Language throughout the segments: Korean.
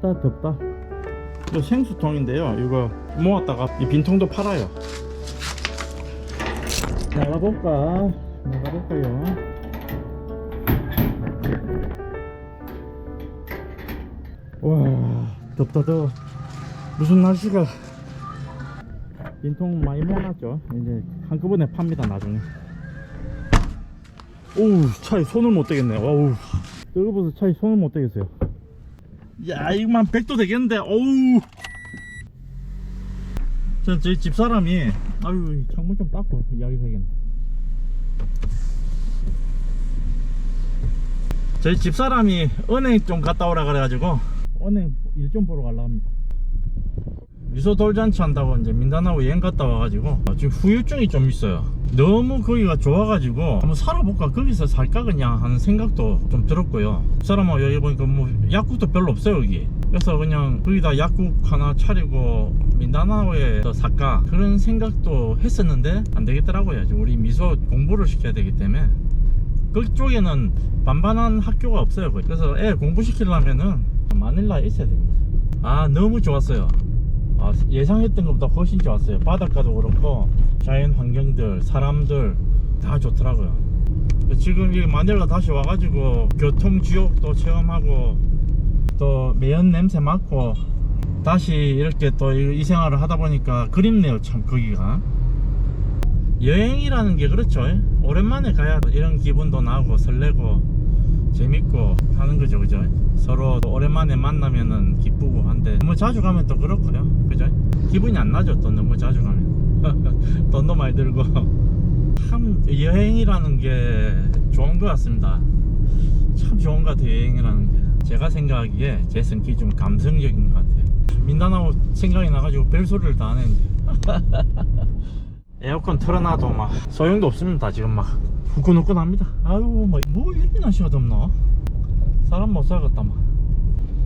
덥다 덥다. 이거 생수통인데요. 이거 모았다가 이 빈통도 팔아요. 나가볼까? 나가볼까요? 와 덥다 더워. 무슨 날씨가. 빈통 많이 모아놨죠. 이제 한꺼번에 팝니다 나중에. 오우 차에 손을 못 대겠네. 어우. 뜨거워서 차에 손을 못 대겠어요 야 이거만 100도 되겠는데? 어우. 저, 저희 집사람이 아유 창문 좀 닦고 이야기 하겠네. 저희 집사람이 은행 좀 갔다 오라 그래가지고 은행 일 좀 보러 가려고 합니다. 미소 돌잔치 한다고 이제 민다나오 여행 갔다 와가지고 지금 후유증이 좀 있어요 너무 거기가 좋아가지고 한번 살아볼까? 거기서 살까? 그냥 하는 생각도 좀 들었고요. 사람하고 여기 보니까 뭐 약국도 별로 없어요 여기. 그래서 그냥 거기다 약국 하나 차리고 민다나오에 더 살까? 그런 생각도 했었는데 안 되겠더라고요. 이제 우리 미소 공부를 시켜야 되기 때문에. 그쪽에는 반반한 학교가 없어요. 그래서 애 공부시키려면은 마닐라에 있어야 됩니다. 아 너무 좋았어요 아, 예상했던 것보다 훨씬 좋았어요. 바닷가도 그렇고 자연 환경들 사람들 다 좋더라고요. 지금 이 마닐라 다시 와가지고 교통 지옥도 체험하고 또 매연 냄새 맡고 다시 이렇게 또 이 생활을 하다 보니까 그립네요 참 거기가. 여행이라는 게 그렇죠. 오랜만에 가야 이런 기분도 나고 설레고 재밌고 하는 거죠 그죠? 서로 또 오랜만에 만나면은 기쁘고 한데 너무 자주 가면 또 그렇고요 그죠? 기분이 안 나죠 또 너무 자주 가면. 돈도 많이 들고. 참 여행이라는 게 좋은 것 같습니다. 참 좋은 것 같아요 여행이라는 게. 제가 생각하기에 제 성격이 좀 감성적인 것 같아요. 민다나오 생각이 나가지고 별소리를 다 안 했는데. 에어컨 틀어놔도 막 소용도 없습니다 지금 막 후끈후끈합니다. 아유 뭐, 뭐 이렇게 날씨가 덥나? 사람 못 살겠다 막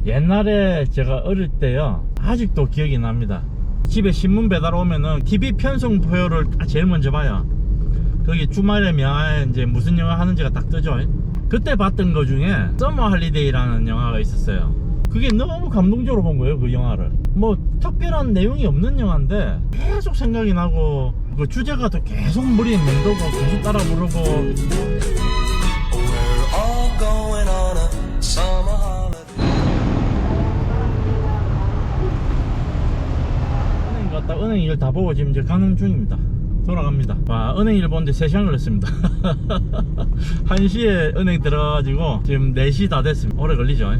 옛날에 제가 어릴 때요 아직도 기억이 납니다. 집에 신문 배달 오면은 TV 편성표를 제일 먼저 봐요. 거기 명화에 이제 무슨 영화 하는지가 딱 뜨죠. 그때 봤던 거 중에 서머 할리데이라는 영화가 있었어요. 그게 너무 감동적으로 본 거예요 그 영화를. 뭐 특별한 내용이 없는 영화인데 계속 생각이 나고 그 주제가 또 계속 머리에 맴돌고 계속 따라 부르고. 은행 갔다 은행 일 다 보고 지금 이제 가는 중입니다. 돌아갑니다. 와 은행 일 보는데 3시간 걸렸습니다. 1시에 은행 들어가가지고 지금 4시 다 됐습니다. 오래 걸리죠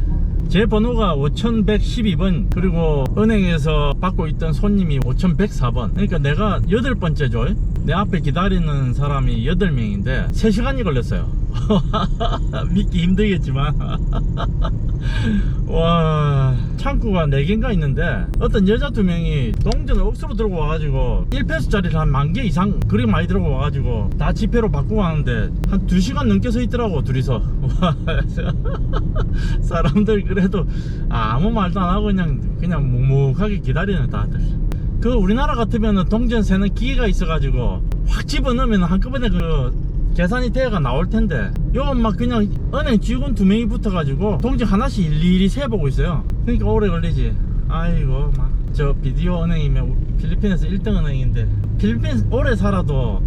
제 번호가 5112번 그리고 은행에서 받고 있던 손님이 5104번. 그러니까 내가 여덟 번째죠 내 앞에 기다리는 사람이 8명인데 3시간이 걸렸어요 믿기 힘들겠지만. 와 창구가 4개인가 있는데 어떤 여자 두 명이 동전을 억수로 들고 와가지고 1페소짜리를 한 만 개 이상 그렇게 많이 들고 와가지고 다 지폐로 바꾸고 가는데 한 2시간 넘게 서 있더라고 둘이서. 와, 사람들 그래도 아무 말도 안 하고 그냥 그냥 묵묵하게 기다리는 다들. 그 우리나라 같으면은 동전 세는 기계가 있어가지고 확 집어넣으면 한꺼번에 그 계산이 되어가 나올 텐데. 요건 막 그냥 은행 직원 두 명이 붙어가지고 동전 하나씩 일일이 세보고 있어요. 그러니까 오래 걸리지. 아이고 막 저 비디오 은행이면 필리핀에서 1등 은행인데. 필리핀 오래 살아도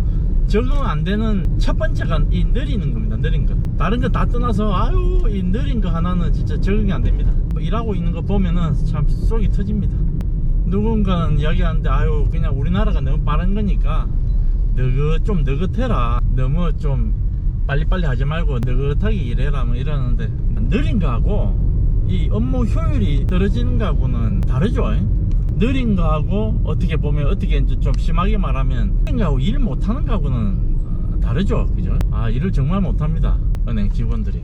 적응 안 되는 첫 번째가 이 느리는 겁니다 느린 거. 다른 거 다 떠나서 아유 이 느린 거 하나는 진짜 적응이 안 됩니다. 뭐 일하고 있는 거 보면은 참 속이 터집니다. 누군가는 이야기하는데 아유 그냥 우리나라가 너무 빠른 거니까 너그 좀 느긋해라. 너무 좀 빨리빨리 하지 말고 느긋하게 일해라 뭐 이러는데 느린 거하고 이 업무 효율이 떨어지는 거하고는 다르죠. 느린 거하고 어떻게 보면 어떻게 좀 심하게 말하면 느린 거하고 일 못하는 거하고는 어, 다르죠. 그죠? 아 일을 정말 못합니다. 은행 직원들이.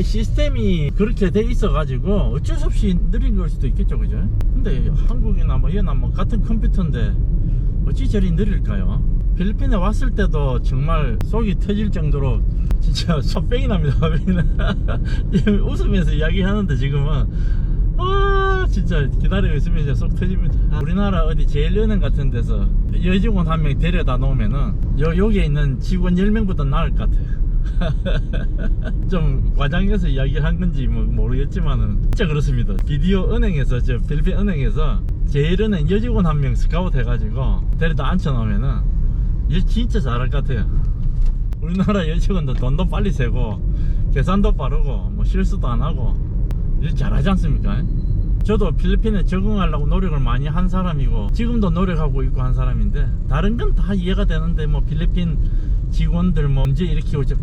시스템이 그렇게 돼 있어 가지고 어쩔 수 없이 느린 걸 수도 있겠죠. 그죠? 근데 한국이나 뭐 얘나 뭐 같은 컴퓨터인데 어찌 저리 느릴까요? 필리핀에 왔을 때도 정말 속이 터질 정도로 진짜 속병이 납니다 웃으면서 이야기하는데 지금은 아 진짜 기다리고 있으면 이제 속 터집니다. 우리나라 어디 제일은행 같은 데서 여직원 한 명 데려다 놓으면은 여, 여기에 있는 직원 10명보다 나을 것 같아요. 좀 과장해서 이야기한 건지 뭐 모르겠지만은 진짜 그렇습니다. 비디오 은행에서 저 필리핀 은행에서 제일은행 여직원 한 명 스카우트 해가지고 데려다 앉혀놓으면은 일 진짜 잘할 것 같아요. 우리나라 여직원도 돈도 빨리 세고 계산도 빠르고 뭐 실수도 안 하고 일 잘하지 않습니까? 저도 필리핀에 적응하려고 노력을 많이 한 사람이고 지금도 노력하고 있고 한 사람인데 다른 건 다 이해가 되는데 뭐 필리핀 직원들 뭐 문제 일으키고 저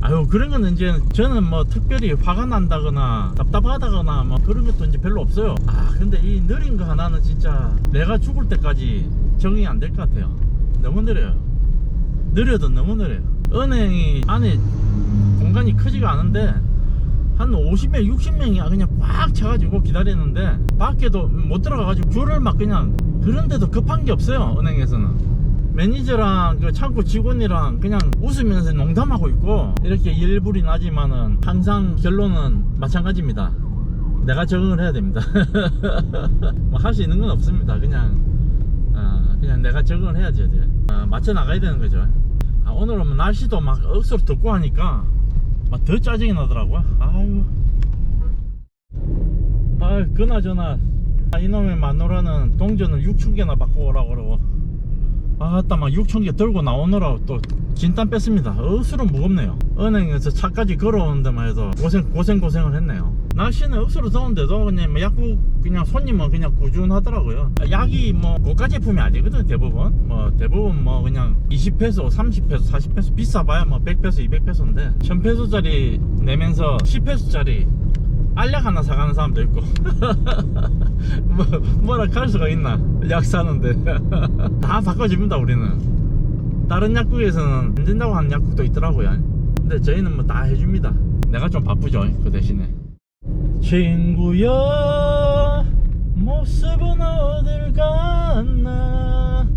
아유 그런 건 이제 저는 뭐 특별히 화가 난다거나 답답하다거나 뭐 그런 것도 이제 별로 없어요. 아 근데 이 느린 거 하나는 진짜 내가 죽을 때까지 적응이 안 될 것 같아요. 너무 느려요. 느려도 너무 느려요. 은행이 안에 공간이 크지가 않은데 한 50명, 60명이 그냥 꽉 차가지고 기다리는데 밖에도 못 들어가가지고 줄을 막 그냥 그런데도 급한 게 없어요 은행에서는 매니저랑 그 창구 직원이랑 그냥 웃으면서 농담하고 있고 이렇게 일불이 나지만은 항상 결론은 마찬가지입니다 내가 적응을 해야 됩니다 뭐 할 수 있는 건 없습니다 그냥 아, 그냥 내가 적응을 해야지 돼. 아, 맞춰 나가야 되는 거죠 아, 오늘은 뭐 날씨도 막 억수로 덥고 하니까 막 더 짜증이 나더라고요. 아유. 아, 그나저나 아, 이놈의 마누라는 동전을 6천 개나 받고 오라고 그러고. 아따 막 6천 개 들고 나오느라 또 진땀 뺐습니다. 억수로 무겁네요. 은행에서 차까지 걸어오는 데만 해도 고생 고생 고생을 했네요. 날씨는 억수로 더운데도 그냥 뭐 약국 그냥 손님은 그냥 꾸준하더라고요. 아, 약이 뭐 고가 제품이 아니거든 대부분. 뭐 대부분 뭐 그냥 20페소, 30페소, 40페소 비싸봐야 뭐 100페소, 200페소인데 1000페소짜리 내면서 10페소짜리 알약 하나 사가는 사람도 있고. 뭐, 뭐라 할 수가 있나? 약 사는데. 다 바꿔줍니다 우리는. 다른 약국에서는 안 된다고 하는 약국도 있더라고요. 근데 저희는 뭐 다 해줍니다. 내가 좀 바쁘죠 그 대신에. 친구야 모습은 어딜 갔나?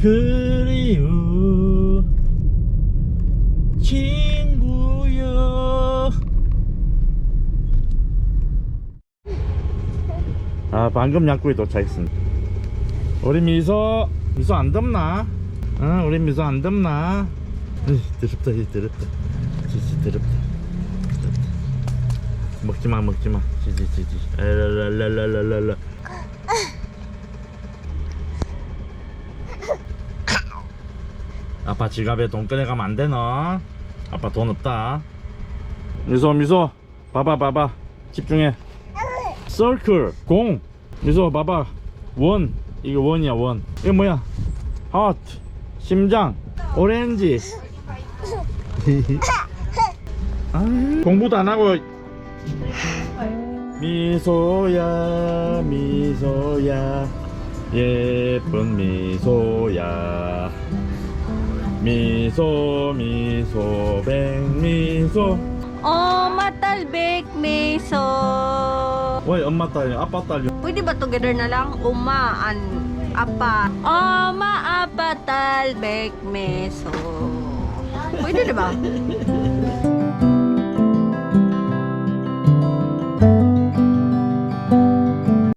그리우 친구야 아 방금 약국에 도착했습니다. 우리 미소 미소 안 덥나? 응 우리 미소 안 덥나? 으이, 더럽다 이 더럽다. 지지 더럽다. 먹지마 먹지마. 지지 지지. 랄랄랄랄랄랄라. 아빠 지갑에 돈 꺼내가면 안 되나? 아빠 돈 없다. 미소 미소. 봐봐 봐봐. 집중해 서클 공 미소 봐봐. 원. 이거 원이야 원. 이거 뭐야? 하트 심장. 오렌지 아, 공부도 안 하고. 미소야 미소야. 예쁜 미소야. 미소 미소 백미소. Oh, matalbik, meso. 왜 엄마 Uy, umatalyo. Apatalyo. Pwede ba together na lang? Umaan. Apa. Oma apatal bek meso. Pwede na ba?